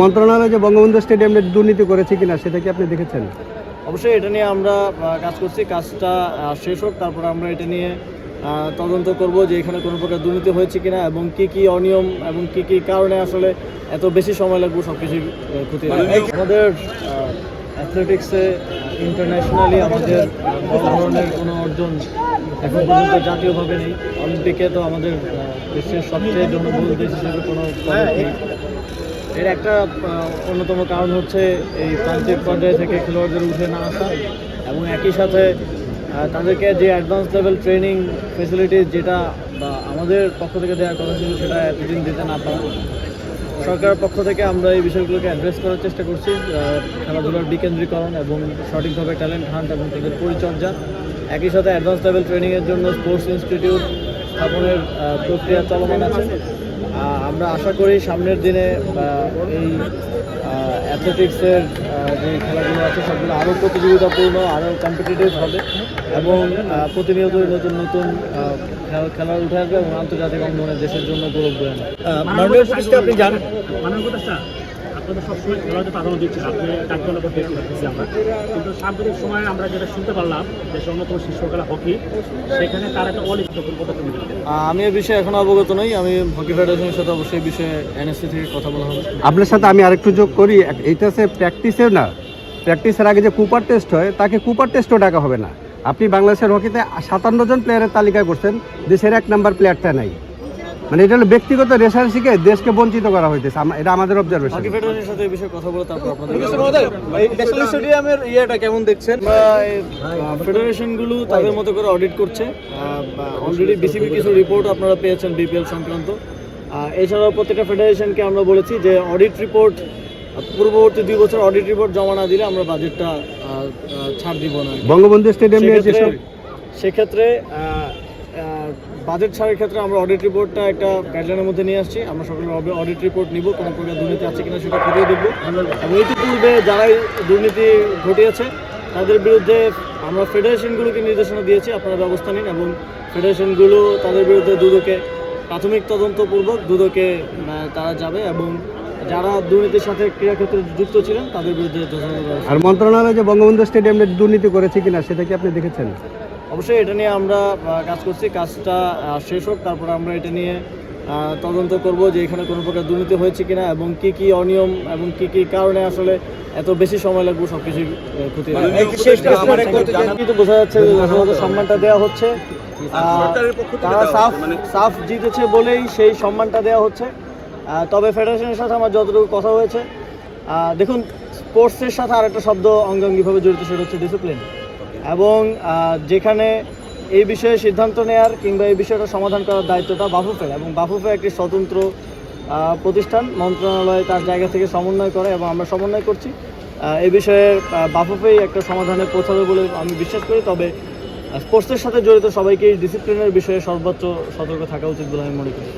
মন্ত্রণালয় যে বঙ্গবন্ধু স্টেডিয়ামে দুর্নীতি করেছে কিনা সেটা কি আপনি দেখেছেন? অবশ্যই এটা নিয়ে আমরা কাজ করছি। কাজটা শেষ হোক তারপরে আমরা এটা নিয়ে তদন্ত করব যে এখানে কোনো প্রকার দুর্নীতি হয়েছে কিনা এবং কি কি অনিয়ম এবং কি কি কারণে আসলে এত বেশি সময় লাগবে সব কিছু ক্ষতি আমাদের অ্যাথলেটিক্সে ইন্টারন্যাশনালি আমাদের বড় ধরনের কোনো অর্জন এখন পর্যন্ত জাতীয়ভাবে নেই। অলিম্পিকে তো আমাদের দেশের সবচেয়ে জনবহুল দেশ হিসেবে কোনো নেই। এর একটা অন্যতম কারণ হচ্ছে এই প্রান্তিক পর্যায়ে থেকে খেলোয়াড়দের উঠে না আসা এবং একই সাথে তাদেরকে যে অ্যাডভান্স লেভেল ট্রেনিং ফেসিলিটিস যেটা আমাদের পক্ষ থেকে দেওয়ার কথা ছিল সেটা এতদিন দিতে না পারা। সরকারের পক্ষ থেকে আমরা এই বিষয়গুলোকে অ্যাড্রেস করার চেষ্টা করছি খেলাধুলার বিকেন্দ্রীকরণ এবং সঠিকভাবে ট্যালেন্ট হান্ট এবং তাদের পরিচর্যা। একই সাথে অ্যাডভান্স লেভেল ট্রেনিংয়ের জন্য স্পোর্টস ইনস্টিটিউট স্থাপনের প্রক্রিয়া চলমান আছে। আমরা আশা করি সামনের দিনে এই অ্যাথলেটিক্সের যে খেলাগুলো আছে সেগুলো আরও প্রতিযোগিতাপূর্ণ আরও কম্পিটিটিভ হবে এবং প্রতিনিয়ত প্রতিনিয়তই নতুন নতুন খেলা- উঠে আসবে এবং আন্তর্জাতিক অঙ্গনে দেশের জন্য গৌরব বয়ে আনবে। মাননীয় পুলিশকে আপনি জানেন? মানব কথা আপনাদের সবসময় খেলাতে প্রাধান্য দিচ্ছেন আপনি উপর দেখতে পাচ্ছি আমরা কিন্তু সাম্প্রতিক সময়ে আমরা যেটা শুনতে পারলাম দেশের অন্যতম শীর্ষ খেলা হকি সেখানে তার একটা অলিখিত আমি এ বিষয়ে এখনও অবগত নই। আমি হকি ফেডারেশনের সাথে অবশ্যই এই বিষয়ে এনএসসি থেকে কথা বলা হবে। আপনার সাথে আমি আরেকটু যোগ করি। এক- এইটা সে প্র্যাকটিসের না। প্র্যাকটিসের আগে যে কুপার টেস্ট হয় তাকে কুপার টেস্টও ডাকা হবে না। আপনি বাংলাদেশের হকিতে সাতান্ন জন প্লেয়ারের তালিকা করছেন। দেশের এক নাম্বার প্লেয়ারটা নাই। মানে এটা হলো ব্যক্তিগত রেশারেসিকে দেশকে বঞ্চিত করা হইতেছে। এটা আমাদের অবজারভেশন ফেডারেশনের সাথে এই বিষয়ে কথা বলে তারপর আপনাদের স্টেডিয়ামের ইয়েটা কেমন দেখছেন? ফেডারেশনগুলো তাদের মতো করে অডিট করছে। অলরেডি বিসিবি কিছু রিপোর্ট আপনারা পেয়েছেন বিপিএল সংক্রান্ত। এছাড়াও প্রত্যেকটা ফেডারেশনকে আমরা বলেছি যে অডিট রিপোর্ট পূর্ববর্তী দুই বছর অডিট রিপোর্ট জমা না দিলে আমরা বাজেটটা ছাড় দিব না। বঙ্গবন্ধু স্টেডিয়াম সেক্ষেত্রে বাজেট ছাড়ের ক্ষেত্রে আমরা অডিট রিপোর্টটা একটা গাইডলাইনের মধ্যে নিয়ে আসছি। আমরা সকলে অডিট রিপোর্ট নিব কোনো প্রকার দুর্নীতি আছে কিনা সেটা খতিয়ে দেখব। এবং ইতিপূর্বে যারাই দুর্নীতি ঘটিয়েছে তাদের বিরুদ্ধে আমরা ফেডারেশনগুলোকে নির্দেশনা দিয়েছি আপনারা ব্যবস্থা নিন এবং ফেডারেশনগুলো তাদের বিরুদ্ধে দুদকে প্রাথমিক তদন্তপূর্বক দুদকে তারা যাবে এবং যারা দুর্নীতির সাথে ক্রীড়াক্ষেত্রে যুক্ত ছিলেন তাদের বিরুদ্ধে আর মন্ত্রণালয় যে বঙ্গবন্ধু স্টেডিয়ামে দুর্নীতি করেছে কিনা সেটা কি আপনি দেখেছেন? অবশ্যই এটা নিয়ে আমরা কাজ করছি। কাজটা শেষ হোক তারপরে আমরা এটা নিয়ে তদন্ত করব যে এখানে কোনো প্রকার দুর্নীতি হয়েছে কিনা এবং কি কি অনিয়ম এবং কি কি কারণে আসলে এত বেশি সময় লাগবে সব কিছু ক্ষতি। কিন্তু বোঝা যাচ্ছে সম্মানটা দেওয়া হচ্ছে। তারা সাফ সাফ জিতেছে বলেই সেই সম্মানটা দেওয়া হচ্ছে। তবে ফেডারেশনের সাথে আমার যতটুকু কথা হয়েছে দেখুন স্পোর্টসের সাথে আরেকটা শব্দ অঙ্গাঙ্গিভাবে জড়িত সেটা হচ্ছে ডিসিপ্লিন এবং যেখানে এই বিষয়ে সিদ্ধান্ত নেয়ার কিংবা এই বিষয়টা সমাধান করার দায়িত্বটা বাফুফের এবং বাফুফে একটি স্বতন্ত্র প্রতিষ্ঠান মন্ত্রণালয় তার জায়গা থেকে সমন্বয় করে এবং আমরা সমন্বয় করছি। এই বিষয়ে বাফুফেই একটা সমাধানে পৌঁছাবে বলে আমি বিশ্বাস করি। তবে স্পোর্টসের সাথে জড়িত সবাইকে ডিসিপ্লিনের বিষয়ে সর্বোচ্চ সতর্ক থাকা উচিত বলে আমি মনে করি।